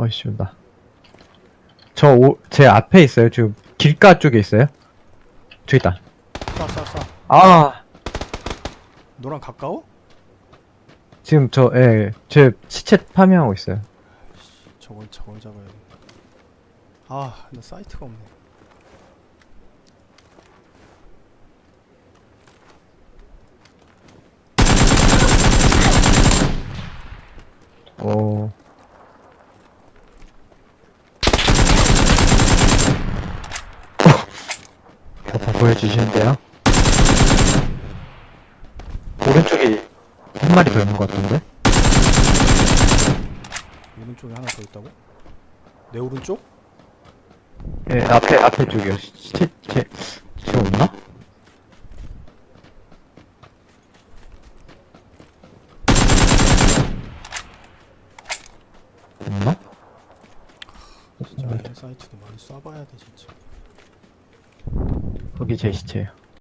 어이씨, 온다. 저, 오, 제 앞에 있어요. 지금 길가 쪽에 있어요. 저기 있다. 쏴, 쏴, 쏴. 아, 너랑 가까워? 지금 저, 예, 제 시체 파밍하고 있어요. 저걸, 저걸 잡아야 돼. 아, 나 사이트가 없네. 오. 다 보여주시는데요? 오른쪽에 한 마리 더 있는 것 같은데? 오른쪽에 하나 더 있다고? 내 오른쪽? 예, 앞에, 앞에 쪽이요. 시체, 제, 제 없나? 없나? 진짜 내 사이트도 많이 쏴봐야 돼, 진짜. 거기 제 시체예요.